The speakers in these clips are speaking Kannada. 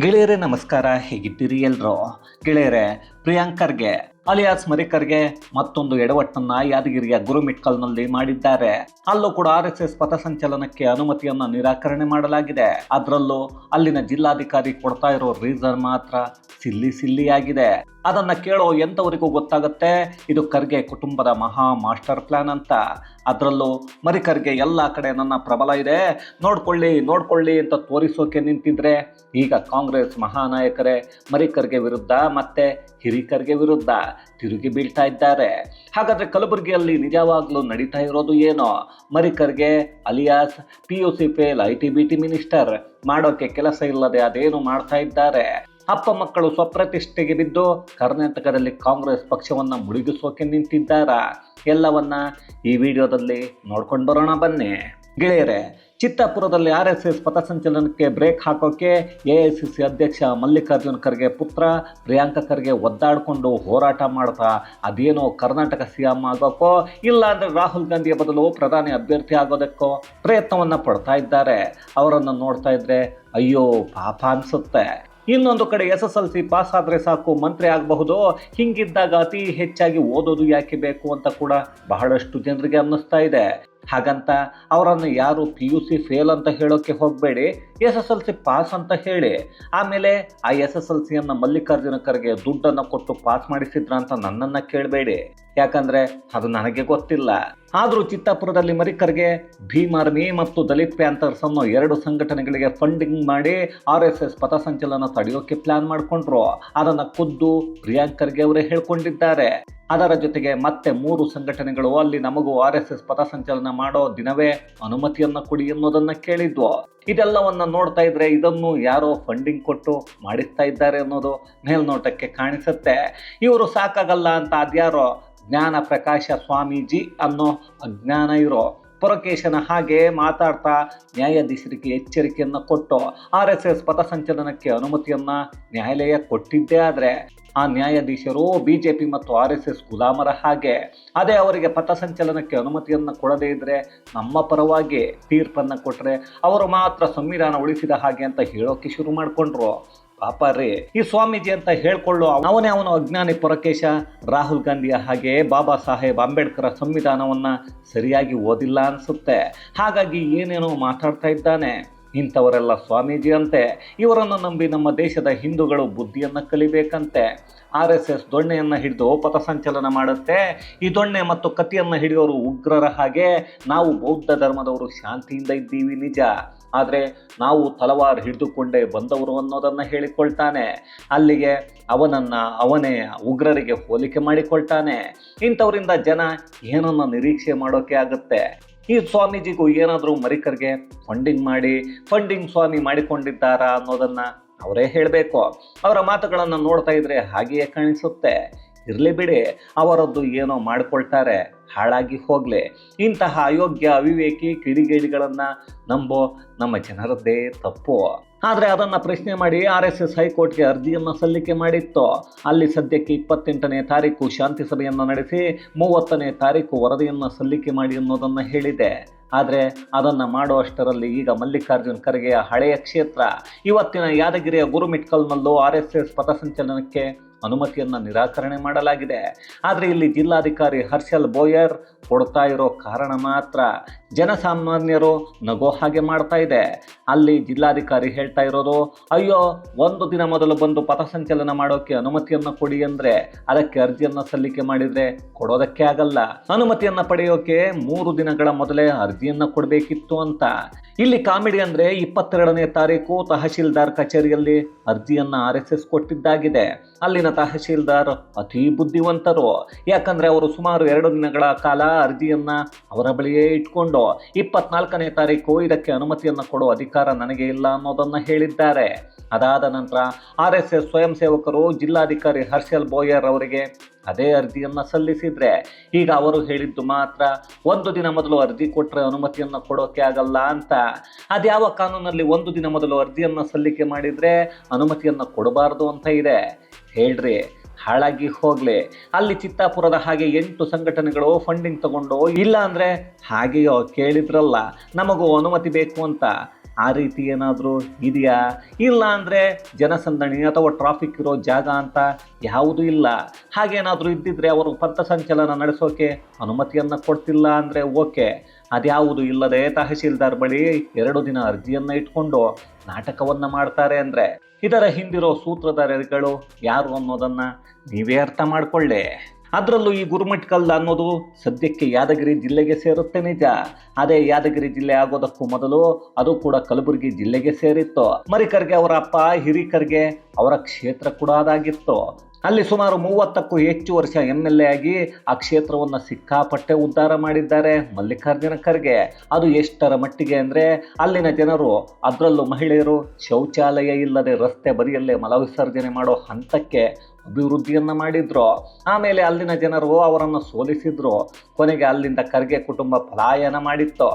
ಗೆಳೆಯರೇ, ನಮಸ್ಕಾರ. ಹೇಗಿದ್ದೀರಿ ಎಲ್ರು? ಗೆಳೆಯರೇ, ಪ್ರಿಯಾಂಕರ್ಗೆ, ಅಲಿಯಾಸ್ ಮರಿಕರ್ಗೆ ಮತ್ತೊಂದು ಎಡವಟ್ಟನ್ನ ಯಾದಗಿರಿಯ ಗುರುಮಿಟ್ಕಲ್ನಲ್ಲಿ ಮಾಡಿದ್ದಾರೆ. ಅಲ್ಲೂ ಕೂಡ ಆರ್ ಎಸ್ ಎಸ್ ಪಥಸಂಚಲನಕ್ಕೆ ಅನುಮತಿಯನ್ನ ನಿರಾಕರಣೆ ಮಾಡಲಾಗಿದೆ. ಅದರಲ್ಲೂ ಅಲ್ಲಿನ ಜಿಲ್ಲಾಧಿಕಾರಿ ಕೊಡ್ತಾ ಇರೋ ರೀಸನ್ ಮಾತ್ರ ಸಿಲ್ಲಿ ಸಿಲ್ಲಿ ಆಗಿದೆ ಅದನ್ನ ಕೇಳೋ ಎಂಥವರಿಗೂ ಗೊತ್ತಾಗುತ್ತೆ? ಇದು ಖರ್ಗೆ ಕುಟುಂಬದ ಮಹಾ ಮಾಸ್ಟರ್ ಪ್ಲಾನ್ ಅಂತ. ಅದರಲ್ಲೂ ಮರಿಕರ್ಗೆ ಎಲ್ಲ ಕಡೆ ನನ್ನ ಪ್ರಬಲ ಇದೆ. ನೋಡ್ಕೊಳ್ಳಿ ನೋಡ್ಕೊಳ್ಳಿ ಅಂತ ತೋರಿಸೋಕೆ ನಿಂತಿದ್ರೆ, ಈಗ ಕಾಂಗ್ರೆಸ್ ಮಹಾನಾಯಕರೇ ಮರಿಕರ್ಗೆ ವಿರುದ್ಧ ಮತ್ತೆ ಹಿರಿಕರ್ಗೆ ವಿರುದ್ಧ ತಿರುಗಿ ಬೀಳ್ತಾ ಇದ್ದಾರೆ. ಹಾಗಾದ್ರೆ ಕಲಬುರಗಿಯಲ್ಲಿ ನಿಜವಾಗ್ಲೂ ನಡೀತಾ ಇರೋದು ಏನೋ? ಮರಿಕರ್ಗೆ alias P U C fail, I T B T minister ಮಾಡೋಕೆ ಕೆಲಸ ಇಲ್ಲದೆ ಅದೇನು ಮಾಡ್ತಾ ಇದ್ದಾರೆ? ಅಪ್ಪ ಮಕ್ಕಳು ಸ್ವಪ್ರತಿಷ್ಠೆಗೆ ಬಿದ್ದು ಕರ್ನಾಟಕದಲ್ಲಿ ಕಾಂಗ್ರೆಸ್ ಪಕ್ಷವನ್ನು ಮುಳುಗಿಸೋಕೆ ನಿಂತಿದ್ದಾರ. ಎಲ್ಲವನ್ನ ಈ ವಿಡಿಯೋದಲ್ಲಿ ನೋಡ್ಕೊಂಡು ಬರೋಣ ಬನ್ನಿ. ಗೆಳೆಯರೆ, ಚಿತ್ತಾಪುರದಲ್ಲಿ ಆರ್ ಎಸ್ ಎಸ್ ಪಥಸಂಚಲನಕ್ಕೆ ಬ್ರೇಕ್ ಹಾಕೋಕೆ ಎ ಐ ಸಿ ಸಿ ಅಧ್ಯಕ್ಷ ಮಲ್ಲಿಕಾರ್ಜುನ್ ಖರ್ಗೆ ಪುತ್ರ ಪ್ರಿಯಾಂಕ ಖರ್ಗೆ ಒದ್ದಾಡಿಕೊಂಡು ಹೋರಾಟ ಮಾಡ್ತಾ ಅದೇನೋ ಕರ್ನಾಟಕ ಸಿ ಎಂ ಆಗೋಕ್ಕೋ ಇಲ್ಲಾಂದರೆ ರಾಹುಲ್ ಗಾಂಧಿಯ ಬದಲು ಪ್ರಧಾನಿ ಅಭ್ಯರ್ಥಿ ಆಗೋದಕ್ಕೋ ಪ್ರಯತ್ನವನ್ನು ಪಡ್ತಾ ಇದ್ದಾರೆ. ಅವರನ್ನು ನೋಡ್ತಾ ಇದ್ದರೆ ಅಯ್ಯೋ, ಪಾಪ ಅನ್ಸುತ್ತೆ. ಇನ್ನೊಂದು ಕಡೆ S S L C pass ಆದರೆ ಸಾಕು, ಮಂತ್ರಿ ಆಗಬಹುದು, ಹಿಂಗಿದ್ದಾಗ ಅತಿ ಹೆಚ್ಚಾಗಿ ಓದೋದು ಯಾಕೆ ಬೇಕು ಅಂತ ಕೂಡ ಬಹಳಷ್ಟು ಜನರಿಗೆ ಅನ್ನಿಸ್ತಾ ಇದೆ. ಹಾಗಂತ ಅವರನ್ನು ಯಾರು ಪಿ ಯು ಸಿ ಫೇಲ್ ಅಂತ ಹೇಳೋಕ್ಕೆ ಹೋಗಬೇಡಿ S S L C pass ಅಂತ ಹೇಳಿ. ಆಮೇಲೆ ಆ ಎಸ್ ಎಸ್ ಎಲ್ ಸಿಯನ್ನು ಮಲ್ಲಿಕಾರ್ಜುನ ಖರ್ಗೆ ದುಡ್ಡನ್ನು ಕೊಟ್ಟು ಪಾಸ್ ಮಾಡಿಸಿದ್ರ ಅಂತ ನನ್ನನ್ನು ಕೇಳಬೇಡಿ. ಯಾಕಂದ್ರೆ ಅದು ನನಗೆ ಗೊತ್ತಿಲ್ಲ. ಆದರೂ ಚಿತ್ತಾಪುರದಲ್ಲಿ ಮರಿಕರ್ಗೆ ಭೀಮಾರ್ಮಿ ಮತ್ತು ದಲಿತ್ ಪ್ಯಾಂಥರ್ಸ್ ಅನ್ನೋ ಎರಡು ಸಂಘಟನೆಗಳಿಗೆ ಫಂಡಿಂಗ್ ಮಾಡಿ ಆರ್ ಎಸ್ ಎಸ್ ಪಥಸಂಚಲನ ತಡೆಯೋಕೆ ಪ್ಲಾನ್ ಮಾಡಿಕೊಂಡ್ರು. ಅದನ್ನು ಖುದ್ದು ಪ್ರಿಯಾಂಕರ್ಗೆ ಅವರೇ ಹೇಳ್ಕೊಂಡಿದ್ದಾರೆ. ಅದರ ಜೊತೆಗೆ ಮತ್ತೆ ಮೂರು ಸಂಘಟನೆಗಳು ಅಲ್ಲಿ ನಮಗೂ ಆರ್ ಎಸ್ ಎಸ್ ಪಥಸಂಚಲನ ಮಾಡೋ ದಿನವೇ ಅನುಮತಿಯನ್ನ ಕೊಡಿ ಅನ್ನೋದನ್ನ ಕೇಳಿದ್ವು. ಇದೆಲ್ಲವನ್ನ ನೋಡ್ತಾ ಇದ್ರೆ ಇದನ್ನು ಯಾರೋ ಫಂಡಿಂಗ್ ಕೊಟ್ಟು ಮಾಡಿಸ್ತಾ ಇದ್ದಾರೆ ಅನ್ನೋದು ಮೇಲ್ನೋಟಕ್ಕೆ ಕಾಣಿಸುತ್ತೆ. ಇವರು ಸಾಕಾಗಲ್ಲ ಅಂತ ಅದ್ಯಾರೋ ಜ್ಞಾನ ಪ್ರಕಾಶ ಸ್ವಾಮೀಜಿ ಅನ್ನೋ ಅಜ್ಞಾನ ಇರೋ ಪುರಕೇಶನ ಹಾಗೆ ಮಾತಾಡ್ತಾ ನ್ಯಾಯಾಧೀಶರಿಗೆ ಎಚ್ಚರಿಕೆಯನ್ನು ಕೊಟ್ಟು ಆರ್ ಎಸ್ ಎಸ್ ಪಥಸಂಚಲನಕ್ಕೆ ಅನುಮತಿಯನ್ನ ನ್ಯಾಯಾಲಯ ಕೊಟ್ಟಿದ್ದೇ ಆದರೆ ಆ ನ್ಯಾಯಾಧೀಶರು ಬಿಜೆಪಿ ಮತ್ತು ಆರ್ ಎಸ್ ಎಸ್ ಗುಲಾಮರ ಹಾಗೆ. ಅದೇ ಅವರಿಗೆ ಪಥಸಂಚಲನಕ್ಕೆ ಅನುಮತಿಯನ್ನು ಕೊಡದೇ ಇದ್ದರೆ ನಮ್ಮ ಪರವಾಗಿ ತೀರ್ಪನ್ನು ಕೊಟ್ಟರೆ ಅವರು ಮಾತ್ರ ಸಂವಿಧಾನ ಉಳಿಸಿದ ಹಾಗೆ ಅಂತ ಹೇಳೋಕೆ ಶುರು ಮಾಡಿಕೊಂಡ್ರು. ಪಾಪ ರೀ ಈ ಸ್ವಾಮೀಜಿ ಅಂತ ಹೇಳ್ಕೊಳ್ಳೋ ಅವನೇ ಅವನು ಅಜ್ಞಾನಿ ಪುರಕೇಶ, ರಾಹುಲ್ ಗಾಂಧಿಯ ಹಾಗೆ ಬಾಬಾ ಸಾಹೇಬ್ ಅಂಬೇಡ್ಕರ್ ಸಂವಿಧಾನವನ್ನ ಸರಿಯಾಗಿ ಓದಿಲ್ಲ ಅನ್ಸುತ್ತೆ. ಹಾಗಾಗಿ ಏನೇನೋ ಮಾತಾಡ್ತಾ ಇದ್ದಾನೆ. ಇಂಥವರೆಲ್ಲ ಸ್ವಾಮೀಜಿ ಅಂತೆ ಇವರನ್ನು ನಂಬಿ ನಮ್ಮ ದೇಶದ ಹಿಂದೂಗಳು ಬುದ್ಧಿಯನ್ನು ಕಲಿಬೇಕಂತೆ. ಆರ್ ಎಸ್ ಎಸ್ ದೊಣ್ಣೆಯನ್ನು ಹಿಡಿದು ಪಥಸಂಚಲನ ಮಾಡುತ್ತೆ. ಈ ದೊಣ್ಣೆ ಮತ್ತು ಕತಿಯನ್ನು ಹಿಡಿಯೋರು ಉಗ್ರರ ಹಾಗೆ. ನಾವು ಬೌದ್ಧ ಧರ್ಮದವರು ಶಾಂತಿಯಿಂದ ಇದ್ದೀವಿ ನಿಜ. ಆದರೆ ನಾವು ತಲವಾರು ಹಿಡಿದುಕೊಂಡೇ ಬಂದವರು ಅನ್ನೋದನ್ನು ಹೇಳಿಕೊಳ್ತಾನೆ. ಅಲ್ಲಿಗೆ ಅವನನ್ನು ಅವನೇ ಉಗ್ರರಿಗೆ ಹೋಲಿಕೆ ಮಾಡಿಕೊಳ್ತಾನೆ. ಇಂಥವರಿಂದ ಜನ ಏನನ್ನ ನಿರೀಕ್ಷೆ ಮಾಡೋಕೆ ಆಗುತ್ತೆ? ಈ ಸ್ವಾಮೀಜಿಗೂ ಏನಾದರೂ ಮರಿಕರ್ಗೆ ಫಂಡಿಂಗ್ ಮಾಡಿ, ಫಂಡಿಂಗ್ ಸ್ವಾಮಿ ಮಾಡಿಕೊಂಡಿದ್ದಾರಾ ಅನ್ನೋದನ್ನು ಅವರೇ ಹೇಳಬೇಕು. ಅವರ ಮಾತುಗಳನ್ನು ನೋಡ್ತಾ ಇದ್ರೆ ಹಾಗೆಯೇ ಕಾಣಿಸುತ್ತೆ. ಇರಲಿ ಬಿಡಿ, ಅವರದ್ದು ಏನೋ ಮಾಡಿಕೊಳ್ತಾರೆ, ಹಾಳಾಗಿ ಹೋಗಲಿ. ಇಂತಹ ಅಯೋಗ್ಯ ಅವಿವೇಕಿ ಕಿಡಿಗೇಡಿಗಳನ್ನು ನಂಬೋ ನಮ್ಮ ಜನರದ್ದೇ ತಪ್ಪು. ಆದರೆ ಅದನ್ನು ಪ್ರಶ್ನೆ ಮಾಡಿ ಆರ್ ಎಸ್ ಎಸ್ ಹೈಕೋರ್ಟ್ಗೆ ಅರ್ಜಿಯನ್ನು ಸಲ್ಲಿಕೆ ಮಾಡಿತ್ತು. ಅಲ್ಲಿ ಸದ್ಯಕ್ಕೆ ಇಪ್ಪತ್ತೆಂಟನೇ ತಾರೀಕು ಶಾಂತಿ ಸಭೆಯನ್ನು ನಡೆಸಿ, ಮೂವತ್ತನೇ ತಾರೀಕು ವರದಿಯನ್ನು ಸಲ್ಲಿಕೆ ಮಾಡಿ ಅನ್ನೋದನ್ನು ಹೇಳಿದೆ. ಆದರೆ ಅದನ್ನು ಮಾಡುವಷ್ಟರಲ್ಲಿ ಈಗ ಮಲ್ಲಿಕಾರ್ಜುನ್ ಖರ್ಗೆಯ ಹಳೆಯ ಕ್ಷೇತ್ರ. ಇವತ್ತಿನ ಯಾದಗಿರಿಯ ಗುರುಮಿಟ್ಕಲ್ನಲ್ಲೂ ಆರ್ ಎಸ್ ಎಸ್ ಪಥಸಂಚಲನಕ್ಕೆ ಅನುಮತಿಯನ್ನು ನಿರಾಕರಣೆ ಮಾಡಲಾಗಿದೆ. ಆದರೆ ಇಲ್ಲಿ ಜಿಲ್ಲಾಧಿಕಾರಿ ಹರ್ಷಲ್ ಬೋಯರ್ ಕೊಡ್ತಾ ಇರೋ ಕಾರಣ ಮಾತ್ರ ಜನಸಾಮಾನ್ಯರು ನಗೋ ಹಾಗೆ ಮಾಡ್ತಾ ಇದೆ. ಅಲ್ಲಿ ಜಿಲ್ಲಾಧಿಕಾರಿ ಹೇಳ್ತಾ ಇರೋದು, ಅಯ್ಯೋ, ಒಂದು ದಿನ ಮೊದಲು ಬಂದು ಪಥಸಂಚಲನ ಮಾಡೋಕೆ ಅನುಮತಿಯನ್ನು ಕೊಡಿ ಅಂದರೆ ಅದಕ್ಕೆ ಅರ್ಜಿಯನ್ನು ಸಲ್ಲಿಕೆ ಮಾಡಿದರೆ ಕೊಡೋದಕ್ಕೆ ಆಗಲ್ಲ. ಅನುಮತಿಯನ್ನು ಪಡೆಯೋಕೆ ಮೂರು ದಿನಗಳ ಮೊದಲೇ ಅರ್ಜಿಯನ್ನು ಕೊಡಬೇಕಿತ್ತು ಅಂತ. ಇಲ್ಲಿ ಕಾಮಿಡಿ ಅಂದರೆ ಇಪ್ಪತ್ತೆರಡನೇ ತಾರೀಕು ತಹಶೀಲ್ದಾರ್ ಕಚೇರಿಯಲ್ಲಿ ಅರ್ಜಿಯನ್ನು ಆರ್ ಕೊಟ್ಟಿದ್ದಾಗಿದೆ. ಅಲ್ಲಿನ ತಹಶೀಲ್ದಾರ್, ಅತಿ ಬುದ್ಧಿವಂತರು. ಯಾಕಂದ್ರೆ ಅವರು ಸುಮಾರು ಎರಡು ದಿನಗಳ ಕಾಲ ಅರ್ಜಿಯನ್ನ ಅವರ ಬಳಿಯೇ ಇಟ್ಕೊಂಡು ಇಪ್ಪತ್ನಾಲ್ಕನೇ ತಾರೀಕು ಇದಕ್ಕೆ ಅನುಮತಿಯನ್ನು ಕೊಡುವ ಅಧಿಕಾರ ನನಗೆ ಇಲ್ಲ ಅನ್ನೋದನ್ನ ಹೇಳಿದ್ದಾರೆ. ಅದಾದ ನಂತರ ಆರ್ ಎಸ್ ಎಸ್ ಸ್ವಯಂ ಸೇವಕರು ಜಿಲ್ಲಾಧಿಕಾರಿ ಹರ್ಷಲ್ ಬೋಯರ್ ಅವರಿಗೆ ಅದೇ ಅರ್ಜಿಯನ್ನು ಸಲ್ಲಿಸಿದ್ರೆ. ಈಗ ಅವರು ಹೇಳಿದ್ದು ಮಾತ್ರ ಒಂದು ದಿನ ಮೊದಲು ಅರ್ಜಿ ಕೊಟ್ಟರೆ ಅನುಮತಿಯನ್ನು ಕೊಡೋಕೆ ಆಗಲ್ಲ ಅಂತ. ಅದ್ಯಾವ ಕಾನೂನಲ್ಲಿ ಒಂದು ದಿನ ಮೊದಲು ಅರ್ಜಿಯನ್ನು ಸಲ್ಲಿಕೆ ಮಾಡಿದರೆ ಅನುಮತಿಯನ್ನು ಕೊಡಬಾರ್ದು ಅಂತ ಇದೆ. ಹೇಳ್ರಿ, ಹಾಳಾಗಿ ಹೋಗ್ಲಿ. ಅಲ್ಲಿ ಚಿತ್ತಾಪುರದ ಹಾಗೆ ಎಂಟು ಸಂಘಟನೆಗಳು ಫಂಡಿಂಗ್ ತಗೊಂಡು, ಇಲ್ಲ ಅಂದರೆ ಹಾಗೆಯೋ ಕೇಳಿದ್ರಲ್ಲ, ನಮಗೂ ಅನುಮತಿ ಬೇಕು ಅಂತ. ಆ ರೀತಿ ಏನಾದರೂ ಇದೆಯಾ? ಇಲ್ಲ ಅಂದರೆ ಜನಸಂದಣಿ ಅಥವಾ ಟ್ರಾಫಿಕ್ ಇರೋ ಜಾಗ ಅಂತ ಯಾವುದೂ ಇಲ್ಲ. ಹಾಗೇನಾದರೂ ಇದ್ದಿದ್ರೆ ಅವರು ಪಥಸಂಚಲನ ನಡೆಸೋಕೆ ಅನುಮತಿಯನ್ನು ಕೊಡ್ತಿಲ್ಲ ಅಂದರೆ ಓಕೆ. ಅದ್ಯಾವುದು ಇಲ್ಲದೆ ತಹಶೀಲ್ದಾರ್ ಬಳಿ ಎರಡು ದಿನ ಅರ್ಜಿಯನ್ನು ಇಟ್ಕೊಂಡು ನಾಟಕವನ್ನ ಮಾಡ್ತಾರೆ ಅಂದ್ರೆ ಇದರ ಹಿಂದಿರೋ ಸೂತ್ರಧಾರಿಗಳು ಯಾರು ಅನ್ನೋದನ್ನ ನೀವೇ ಅರ್ಥ ಮಾಡ್ಕೊಳ್ಳಿ. ಅದರಲ್ಲೂ ಈ ಗುರುಮಟ್ಕಲ್ ಅನ್ನೋದು ಸದ್ಯಕ್ಕೆ ಯಾದಗಿರಿ ಜಿಲ್ಲೆಗೆ ಸೇರುತ್ತೆ ನಿಜ. ಅದೇ ಯಾದಗಿರಿ ಜಿಲ್ಲೆ ಆಗೋದಕ್ಕೂ ಮೊದಲು ಅದು ಕೂಡ ಕಲಬುರಗಿ ಜಿಲ್ಲೆಗೆ ಸೇರಿತ್ತು. ಮರಿಕರ್ಗೆ ಅವರ ಅಪ್ಪ, ಹಿರಿಕರ್ಗೆ ಅವರ ಕ್ಷೇತ್ರ ಕೂಡ ಅದಾಗಿತ್ತು. ಅಲ್ಲಿ ಸುಮಾರು ಮೂವತ್ತಕ್ಕೂ ಹೆಚ್ಚು ವರ್ಷ ಎಂ ಎಲ್ ಎ ಆಗಿ ಆ ಕ್ಷೇತ್ರವನ್ನು ಸಿಕ್ಕಾಪಟ್ಟೆ ಉದ್ಧಾರ ಮಾಡಿದ್ದಾರೆ ಮಲ್ಲಿಕಾರ್ಜುನ ಖರ್ಗೆ. ಅದು ಎಷ್ಟರ ಮಟ್ಟಿಗೆ ಅಂದರೆ ಅಲ್ಲಿನ ಜನರು, ಅದರಲ್ಲೂ ಮಹಿಳೆಯರು ಶೌಚಾಲಯ ಇಲ್ಲದೆ ರಸ್ತೆ ಬದಿಯಲ್ಲೇ ಮಲವಿಸರ್ಜನೆ ಮಾಡೋ ಹಂತಕ್ಕೆ ಅಭಿವೃದ್ಧಿಯನ್ನ ಮಾಡಿದ್ರು. ಆಮೇಲೆ ಅಲ್ಲಿನ ಜನರು ಅವರನ್ನು ಸೋಲಿಸಿದ್ರು. ಕೊನೆಗೆ ಅಲ್ಲಿಂದ ಖರ್ಗೆ ಕುಟುಂಬ ಪಲಾಯನ ಮಾಡಿತ್ತು.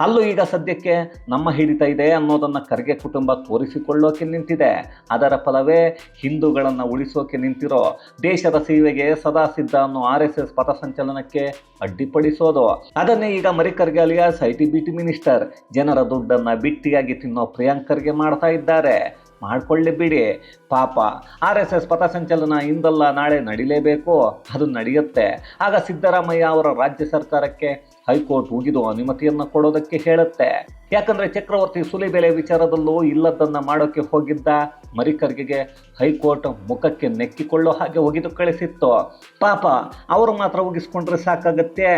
ಅಲ್ಲೂ ಈಗ ಸದ್ಯಕ್ಕೆ ನಮ್ಮ ಹಿಡಿತ ಇದೆ ಅನ್ನೋದನ್ನು ಖರ್ಗೆ ಕುಟುಂಬ ತೋರಿಸಿಕೊಳ್ಳೋಕೆ ನಿಂತಿದೆ. ಅದರ ಫಲವೇ ಹಿಂದೂಗಳನ್ನು ಉಳಿಸೋಕೆ ನಿಂತಿರೋ, ದೇಶದ ಸೇವೆಗೆ ಸದಾ ಸಿದ್ಧ ಅನ್ನೋ ಆರ್ ಎಸ್ ಎಸ್ ಪಥಸಂಚಲನಕ್ಕೆ ಅಡ್ಡಿಪಡಿಸೋದು. ಅದನ್ನೇ ಈಗ ಮರಿಕರ್ಗೆ alias I T B T minister ಜನರ ದುಡ್ಡನ್ನು ಬಿಟ್ಟಿಯಾಗಿ ತಿನ್ನೋ ಪ್ರಿಯಾಂಕರ್ಗೆ ಮಾಡ್ತಾ ಇದ್ದಾರೆ. ಮಾಡ್ಕೊಳ್ಳಿ ಬಿಡಿ. ಪಾಪ, ಆರ್ ಎಸ್ ಎಸ್ ಪಥಸಂಚಲನ ಇಂದಲ್ಲ ನಾಳೆ ನಡಿಲೇಬೇಕು. ಅದು ನಡೆಯುತ್ತೆ. ಆಗ ಸಿದ್ದರಾಮಯ್ಯ ಅವರ ರಾಜ್ಯ ಸರ್ಕಾರಕ್ಕೆ ಹೈಕೋರ್ಟ್ ಮುಗಿದು ಅನುಮತಿಯನ್ನು ಕೊಡೋದಕ್ಕೆ ಹೇಳುತ್ತೆ. ಯಾಕಂದ್ರೆ ಚಕ್ರವರ್ತಿ ಸುಲಿಬೆಲೆ ವಿಚಾರದಲ್ಲೂ ಇಲ್ಲದನ್ನ ಮಾಡೋಕೆ ಹೋಗಿದ್ದ ಮರಿಕರ್ಗೆಗೆ ಹೈಕೋರ್ಟ್ ಮುಖಕ್ಕೆ ನೆಕ್ಕಿಕೊಳ್ಳೋ ಹಾಗೆ ಒಗೆದು ಕಳಿಸಿತ್ತು. ಪಾಪ, ಅವರು ಮಾತ್ರ ಉಗಿಸ್ಕೊಂಡ್ರೆ ಸಾಕಾಗತ್ತೆ.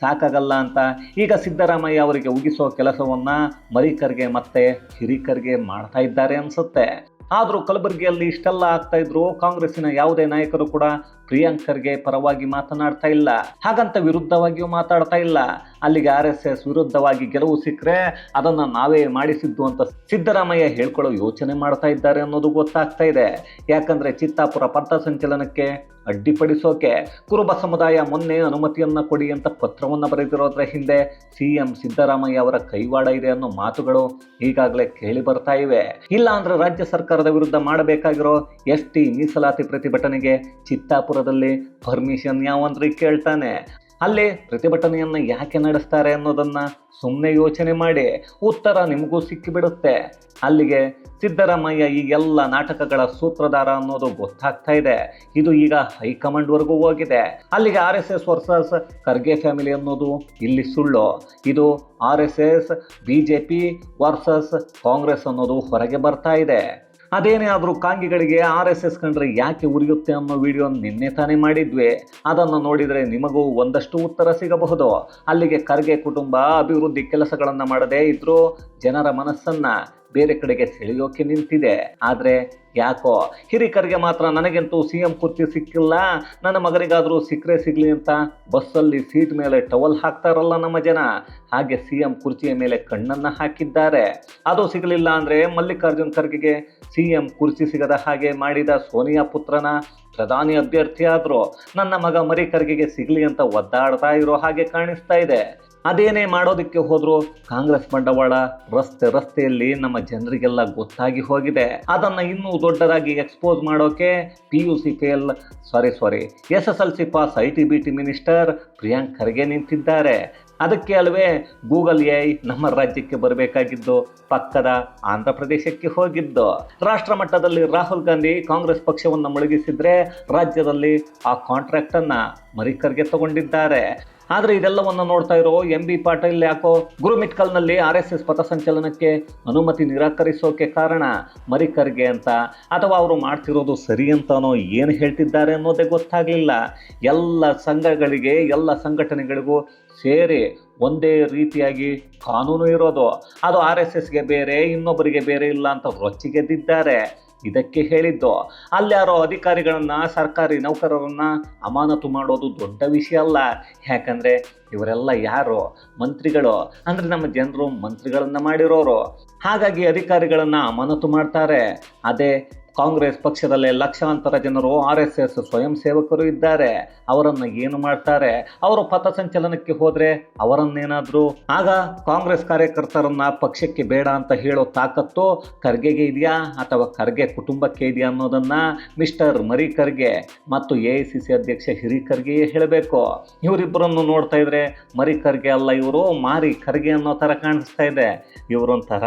ಸಾಕಾಗಲ್ಲ ಅಂತ ಈಗ ಸಿದ್ದರಾಮಯ್ಯ ಅವರಿಗೆ ಉಗಿಸೋ ಕೆಲಸವನ್ನ ಮರಿಕರ್ಗೆ ಮತ್ತೆ ಹಿರಿಕರ್ಗೆ ಮಾಡ್ತಾ ಇದ್ದಾರೆ ಅನ್ಸುತ್ತೆ. ಆದರೂ ಕಲಬುರಗಿಯಲ್ಲಿ ಇಷ್ಟೆಲ್ಲ ಆಗ್ತಾ ಇದ್ರು ಕಾಂಗ್ರೆಸ್ಸಿನ ಯಾವುದೇ ನಾಯಕರು ಕೂಡ ಪ್ರಿಯಾಂಕರ್ಗೆ ಪರವಾಗಿ ಮಾತನಾಡ್ತಾ ಇಲ್ಲ. ಹಾಗಂತ ವಿರುದ್ಧವಾಗಿಯೂ ಮಾತಾಡ್ತಾ ಇಲ್ಲ. ಅಲ್ಲಿಗೆ ಆರ್ ಎಸ್ ಎಸ್ ವಿರುದ್ಧವಾಗಿ ಗೆಲುವು ಸಿಕ್ಕರೆ ಅದನ್ನ ನಾವೇ ಮಾಡಿಸಿದ್ದು ಅಂತ ಸಿದ್ದರಾಮಯ್ಯ ಹೇಳ್ಕೊಳ್ಳೋ ಯೋಚನೆ ಮಾಡ್ತಾ ಇದ್ದಾರೆ ಅನ್ನೋದು ಗೊತ್ತಾಗ್ತಾ ಇದೆ. ಯಾಕಂದ್ರೆ ಚಿತ್ತಾಪುರ ಪಥಸಂಚಲನಕ್ಕೆ ಅಡ್ಡಿಪಡಿಸೋಕೆ ಕುರುಬ ಸಮುದಾಯ ಮೊನ್ನೆ ಅನುಮತಿಯನ್ನ ಕೊಡಿ ಅಂತ ಪತ್ರವನ್ನ ಬರೆದಿರೋದ್ರ ಹಿಂದೆ ಸಿಎಂ ಸಿದ್ದರಾಮಯ್ಯ ಅವರ ಕೈವಾಡ ಇದೆ ಅನ್ನೋ ಮಾತುಗಳು ಈಗಾಗಲೇ ಕೇಳಿ ಬರ್ತಾ ಇವೆ. ಇಲ್ಲ ಅಂದ್ರೆ ರಾಜ್ಯ ಸರ್ಕಾರದ ವಿರುದ್ಧ ಮಾಡಬೇಕಾಗಿರೋ ಎಸ್ ಟಿ ಮೀಸಲಾತಿ ಪ್ರತಿಭಟನೆಗೆ ಚಿತ್ತಾಪುರದಲ್ಲಿ ಪರ್ಮಿಷನ್ ಯಾವಂದ್ರೆ ಕೇಳ್ತಾನೆ? ಅಲ್ಲಿ ಪ್ರತಿಭಟನೆಯನ್ನ ಯಾಕೆ ನಡೆಸ್ತಾರೆ ಅನ್ನೋದನ್ನ ಸುಮ್ಮನೆ ಯೋಚನೆ ಮಾಡಿ ಉತ್ತರ ನಿಮಗೂ ಸಿಕ್ಕಿಬಿಡುತ್ತೆ. ಅಲ್ಲಿಗೆ ಸಿದ್ದರಾಮಯ್ಯ ಈ ಎಲ್ಲ ನಾಟಕಗಳ ಸೂತ್ರಧಾರ ಅನ್ನೋದು ಗೊತ್ತಾಗ್ತಾ ಇದೆ. ಇದು ಈಗ ಹೈಕಮಾಂಡ್ವರೆಗೂ ಹೋಗಿದೆ. ಅಲ್ಲಿಗೆ R S S versus Kharge family ಅನ್ನೋದು ಇಲ್ಲಿ ಸುಳ್ಳು. ಇದು R S S, B J P versus Congress ಅನ್ನೋದು ಹೊರಗೆ ಬರ್ತಾ ಇದೆ. ಅದೇನೇ ಆದರೂ ಕಾಂಗಿಗಳಿಗೆ ಆರ್ ಎಸ್ ಎಸ್ ಕಂಡ್ರೆ ಯಾಕೆ ಉರಿಯುತ್ತೆ ಅನ್ನೋ ವಿಡಿಯೋ ನಿನ್ನೆ ತಾನೇ ಮಾಡಿದ್ವಿ. ಅದನ್ನು ನೋಡಿದರೆ ನಿಮಗೂ ಒಂದಷ್ಟು ಉತ್ತರ ಸಿಗಬಹುದು. ಅಲ್ಲಿಗೆ ಖರ್ಗೆ ಕುಟುಂಬ ಅಭಿವೃದ್ಧಿ ಕೆಲಸಗಳನ್ನು ಮಾಡದೇ ಇದ್ದರೂ ಜನರ ಮನಸ್ಸನ್ನ ಬೇರೆ ಕಡೆಗೆ ಸೆಳೆಯೋಕೆ ನಿಂತಿದೆ. ಆದರೆ ಯಾಕೋ ಹಿರಿಕರಿಗೆ ಮಾತ್ರ ನನಗಂತೂ ಸಿ ಎಂ ಕುರ್ಚಿ ಸಿಕ್ಕಿಲ್ಲ. ನನ್ನ ಮಗನಿಗಾದರೂ ಸಿಕ್ಕರೆ ಸಿಗಲಿ ಅಂತ ಬಸ್ಸಲ್ಲಿ ಸೀಟ್ ಮೇಲೆ ಟವಲ್ ಹಾಕ್ತಾರಲ್ಲ ನಮ್ಮ ಜನ. ಹಾಗೆ ಸಿ ಎಂ ಕುರ್ಚಿಯ ಮೇಲೆ ಕಣ್ಣನ್ನು ಹಾಕಿದ್ದಾರೆ. ಅದು ಸಿಗಲಿಲ್ಲ ಅಂದರೆ ಮಲ್ಲಿಕಾರ್ಜುನ್ ಖರ್ಗೆಗೆ ಸಿ ಎಂ ಕುರ್ಚಿ ಸಿಗದ ಹಾಗೆ ಮಾಡಿದ ಸೋನಿಯಾ ಪುತ್ರನ ಪ್ರಧಾನಿ ಅಭ್ಯರ್ಥಿಯಾದರೂ. ನನ್ನ ಮಗ ಮರಿ ಖರ್ಗೆಗೆ ಸಿಗಲಿ ಅಂತ ಒದ್ದಾಡ್ತಾ ಇರೋ ಹಾಗೆ ಕಾಣಿಸ್ತಾ ಇದೆ. ಅದೇನೇ ಮಾಡೋದಕ್ಕೆ ಹೋದ್ರು ಕಾಂಗ್ರೆಸ್ ಬಂಡವಾಳ ರಸ್ತೆ ರಸ್ತೆಯಲ್ಲಿ ನಮ್ಮ ಜನರಿಗೆಲ್ಲ ಗೊತ್ತಾಗಿ ಹೋಗಿದೆ. ಅದನ್ನ ಇನ್ನೂ ದೊಡ್ಡದಾಗಿ ಎಕ್ಸ್ಪೋಸ್ ಮಾಡೋಕೆ P U C fail sorry sorry S S L C pass I T B T minister Priyank Kharge ನಿಂತಿದ್ದಾರೆ. ಅದಕ್ಕೆ ಅಲ್ವೇ ಗೂಗಲ್ ಎ ನಮ್ಮ ರಾಜ್ಯಕ್ಕೆ ಬರಬೇಕಾಗಿದ್ದು, ಪಕ್ಕದ ಆಂಧ್ರ ಪ್ರದೇಶಕ್ಕೆ ಹೋಗಿದ್ದು. ರಾಷ್ಟ್ರ ಮಟ್ಟದಲ್ಲಿ ರಾಹುಲ್ ಗಾಂಧಿ ಕಾಂಗ್ರೆಸ್ ಪಕ್ಷವನ್ನು ಮುಳುಗಿಸಿದ್ರೆ ರಾಜ್ಯದಲ್ಲಿ ಆ ಕಾಂಟ್ರಾಕ್ಟನ್ನು ಮರಿಕರ್ಗೆ ತಗೊಂಡಿದ್ದಾರೆ. ಆದರೆ ಇದೆಲ್ಲವನ್ನು ನೋಡ್ತಾ ಇರೋ ಎಂ ಬಿ ಪಾಟೀಲ್ ಯಾಕೋ ಗುರುಮಿಟ್ಕಲ್ನಲ್ಲಿ ಆರ್ ಎಸ್ ಎಸ್ ಪಥಸಂಚಲನಕ್ಕೆ ಅನುಮತಿ ನಿರಾಕರಿಸೋಕೆ ಕಾರಣ ಮರಿಕರ್ಗೆ ಅಂತ. ಅಥವಾ ಅವರು ಮಾಡ್ತಿರೋದು ಸರಿ ಅಂತಾನೋ ಏನು ಹೇಳ್ತಿದ್ದಾರೆ ಅನ್ನೋದೇ ಗೊತ್ತಾಗಲಿಲ್ಲ. ಎಲ್ಲ ಸಂಘಗಳಿಗೆ, ಎಲ್ಲ ಸಂಘಟನೆಗಳಿಗೂ ಸೇರಿ ಒಂದೇ ರೀತಿಯಾಗಿ ಕಾನೂನು ಇರೋದು. ಅದು ಆರ್ ಎಸ್ ಎಸ್ಗೆ ಬೇರೆ, ಇನ್ನೊಬ್ಬರಿಗೆ ಬೇರೆ ಇಲ್ಲ ಅಂತ ರೊಚ್ಚಿಗೆದ್ದಿದ್ದಾರೆ. ಇದಕ್ಕೆ ಹೇಳಿದ್ದು. ಅಲ್ಯಾರೋ ಅಧಿಕಾರಿಗಳನ್ನ, ಸರ್ಕಾರಿ ನೌಕರರನ್ನ ಅಮಾನತು ಮಾಡೋದು ದೊಡ್ಡ ವಿಷಯ ಅಲ್ಲ. ಯಾಕಂದ್ರೆ ಇವರೆಲ್ಲ ಯಾರು? ಮಂತ್ರಿಗಳು. ಅಂದ್ರೆ ನಮ್ಮ ಜನರು ಮಂತ್ರಿಗಳನ್ನ ಮಾಡಿರೋರು. ಹಾಗಾಗಿ ಅಧಿಕಾರಿಗಳನ್ನ ಅಮಾನತು ಮಾಡ್ತಾರೆ. ಅದೇ ಕಾಂಗ್ರೆಸ್ ಪಕ್ಷದಲ್ಲೇ ಲಕ್ಷಾಂತರ ಜನರು ಆರ್ ಎಸ್ ಎಸ್ ಸ್ವಯಂ ಸೇವಕರು ಇದ್ದಾರೆ. ಅವರನ್ನು ಏನು ಮಾಡ್ತಾರೆ? ಅವರು ಪಥಸಂಚಲನಕ್ಕೆ ಹೋದ್ರೆ ಅವರನ್ನೇನಾದ್ರೂ? ಆಗ ಕಾಂಗ್ರೆಸ್ ಕಾರ್ಯಕರ್ತರನ್ನ ಪಕ್ಷಕ್ಕೆ ಬೇಡ ಅಂತ ಹೇಳೋ ತಾಕತ್ತು ಖರ್ಗೆಗೆ ಇದೆಯಾ? ಅಥವಾ ಖರ್ಗೆ ಕುಟುಂಬಕ್ಕೆ ಇದೆಯಾ ಅನ್ನೋದನ್ನ ಮಿಸ್ಟರ್ ಮರಿ ಖರ್ಗೆ ಮತ್ತು ಎ ಐ ಸಿ ಸಿ ಅಧ್ಯಕ್ಷ ಹಿರಿ ಖರ್ಗೆಯೇ ಹೇಳಬೇಕು. ಇವರಿಬ್ಬರನ್ನು ನೋಡ್ತಾ ಇದ್ರೆ ಮರಿ ಖರ್ಗೆ ಅಲ್ಲ ಇವರು, ಮಾರಿ ಖರ್ಗೆ ಅನ್ನೋ ಥರ ಕಾಣಿಸ್ತಾ ಇದೆ. ಇವರೊಂಥರ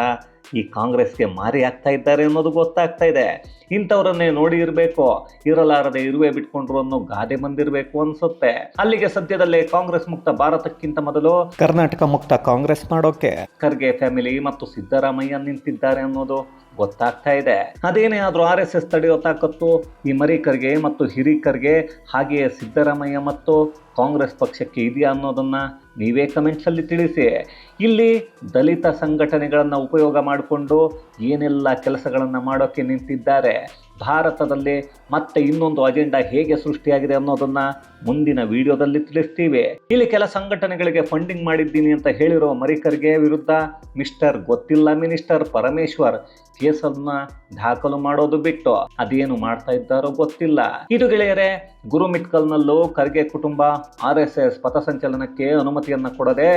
ಈ ಕಾಂಗ್ರೆಸ್ಗೆ ಮಾರಿ ಆಗ್ತಾ ಇದ್ದಾರೆ ಅನ್ನೋದು ಗೊತ್ತಾಗ್ತಾ ಇದೆ. ಇಂಥವರನ್ನೇ ನೋಡಿ ಇರಬೇಕು ಇರಲಾರದೆ ಇರುವೆ ಬಿಟ್ಕೊಂಡ್ರು ಅನ್ನೋ ಗಾದೆ ಬಂದಿರಬೇಕು ಅನ್ಸುತ್ತೆ. ಅಲ್ಲಿಗೆ ಸದ್ಯದಲ್ಲೇ ಕಾಂಗ್ರೆಸ್ ಮುಕ್ತ ಭಾರತಕ್ಕಿಂತ ಮೊದಲು ಕರ್ನಾಟಕ ಮುಕ್ತ ಕಾಂಗ್ರೆಸ್ ಮಾಡೋಕೆ. ಖರ್ಗೆ ಫ್ಯಾಮಿಲಿ ಮತ್ತು ಸಿದ್ದರಾಮಯ್ಯ ನಿಂತಿದ್ದಾರೆ ಅನ್ನೋದು ಗೊತ್ತಾಗ್ತಾ ಇದೆ. ಅದೇನೇ ಆದ್ರೂ ಆರ್ ಎಸ್ ಎಸ್ ತಡೆಯೋ ತಾಕತ್ತು ಈ ಮರಿಕರ್ಗೆ ಮತ್ತು ಹಿರೀಕರ್ಗೆ ಹಾಗೆಯೇ ಸಿದ್ದರಾಮಯ್ಯ ಮತ್ತು ಕಾಂಗ್ರೆಸ್ ಪಕ್ಷಕ್ಕೆ ಇದೆಯಾ ಅನ್ನೋದನ್ನ ನೀವೇ ಕಮೆಂಟ್ಸಲ್ಲಿ ತಿಳಿಸಿ. ಇಲ್ಲಿ ದಲಿತ ಸಂಘಟನೆಗಳನ್ನು ಉಪಯೋಗ ಮಾಡಿಕೊಂಡು ಏನೆಲ್ಲ ಕೆಲಸಗಳನ್ನು ಮಾಡೋಕೆ ನಿಂತಿದ್ದಾರೆ, ಭಾರತದಲ್ಲಿ ಮತ್ತೆ ಇನ್ನೊಂದು ಅಜೆಂಡಾ ಹೇಗೆ ಸೃಷ್ಟಿಯಾಗಿದೆ ಅನ್ನೋದನ್ನ ಮುಂದಿನ ವಿಡಿಯೋದಲ್ಲಿ ತಿಳಿಸ್ತೀವಿ. ಇಲ್ಲಿ ಕೆಲ ಸಂಘಟನೆಗಳಿಗೆ ಫಂಡಿಂಗ್ ಮಾಡಿದ್ದೀನಿ ಅಂತ ಹೇಳಿರೋ ಮರಿಕರ್ಗೆ ವಿರುದ್ಧ ಮಿಸ್ಟರ್ ಗೊತ್ತಿಲ್ಲ ಮಿನಿಸ್ಟರ್ ಪರಮೇಶ್ವರ್ ಕೇಸನ್ನ ದಾಖಲು ಮಾಡೋದು ಬಿಟ್ಟು ಅದೇನು ಮಾಡ್ತಾ ಇದ್ದಾರೋ ಗೊತ್ತಿಲ್ಲ. ಇದು ಗೆಳೆಯರೆ ಗುರುಮಿಟ್ಕಲ್ನಲ್ಲೂ ಖರ್ಗೆ ಕುಟುಂಬ ಆರ್ ಎಸ್ ಎಸ್ ಪಥಸಂಚಲನಕ್ಕೆ ಅನುಮತಿಯನ್ನ ಕೊಡದೆ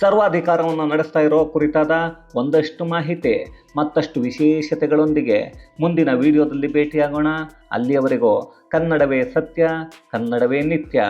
ಸರ್ವಾಧಿಕಾರವನ್ನು ನಡೆಸ್ತಾ ಇರೋ ಕುರಿತಾದ ಒಂದಷ್ಟು ಮಾಹಿತಿ, ಮತ್ತಷ್ಟು ವಿಶೇಷತೆಗಳೊಂದಿಗೆ ಮುಂದಿನ ವಿಡಿಯೋದಲ್ಲಿ ಭೇಟಿಯಾಗೋಣ. ಅಲ್ಲಿಯವರೆಗೂ ಕನ್ನಡವೇ ಸತ್ಯ, ಕನ್ನಡವೇ ನಿತ್ಯ.